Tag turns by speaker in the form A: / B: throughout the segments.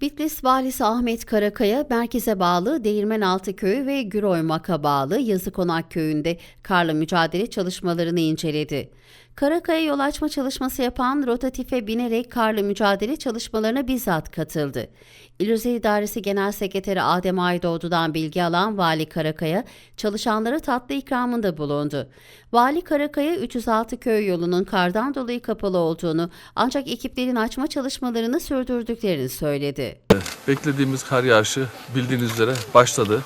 A: Bitlis Valisi Ahmet Karakaya, merkeze bağlı Değirmenaltı Köyü ve Güroymak'a bağlı Yazıkonak Köyü'nde karla mücadele çalışmalarını inceledi. Karakaya yol açma çalışması yapan rotatife binerek karla mücadele çalışmalarına bizzat katıldı. İl Özel İdaresi Genel Sekreteri Adem Aydoğdu'dan bilgi alan Vali Karakaya, çalışanlara tatlı ikramında bulundu. Vali Karakaya, 306 köy yolunun kardan dolayı kapalı olduğunu ancak ekiplerin açma çalışmalarını sürdürdüklerini söyledi.
B: Beklediğimiz kar yağışı bildiğiniz üzere başladı.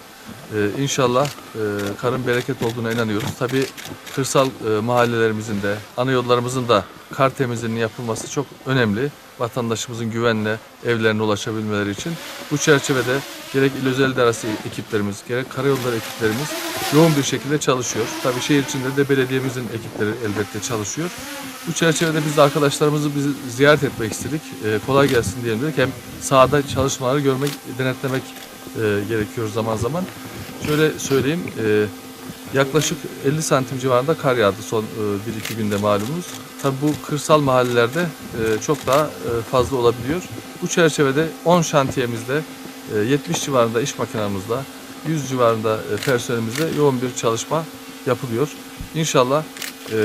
B: Ee, inşallah e, karın bereket olduğuna inanıyoruz. Tabii kırsal e, mahallelerimizin de, ana yollarımızın da kar temizliğinin yapılması çok önemli. Vatandaşımızın güvenle evlerine ulaşabilmeleri için. Bu çerçevede gerek İl Özel İdaresi ekiplerimiz, gerek karayolları ekiplerimiz yoğun bir şekilde çalışıyor. Tabii şehir içinde de belediyemizin ekipleri elbette çalışıyor. Bu çerçevede biz de arkadaşlarımızı bizi ziyaret etmek istedik. Ee, kolay gelsin diyelim dedik. Hem sahada çalışmaları görmek, denetlemek e, gerekiyor zaman zaman. Şöyle söyleyeyim, e, yaklaşık 50 santim civarında kar yağdı son 1-2 günde malumunuz. Tabii bu kırsal mahallelerde e, çok daha e, fazla olabiliyor. Bu çerçevede 10 şantiyemizde e, 70 civarında iş makinamızda, 100 civarında e, personelimizde yoğun bir çalışma yapılıyor. İnşallah e,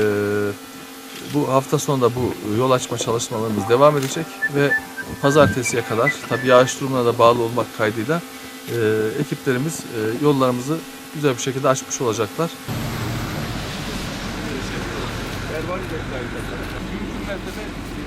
B: bu hafta sonunda bu yol açma çalışmalarımız devam edecek ve pazartesiye kadar tabii yağış durumuna da bağlı olmak kaydıyla e, ekiplerimiz e, yollarımızı güzel bir şekilde açmış olacaklar.
C: Mertebe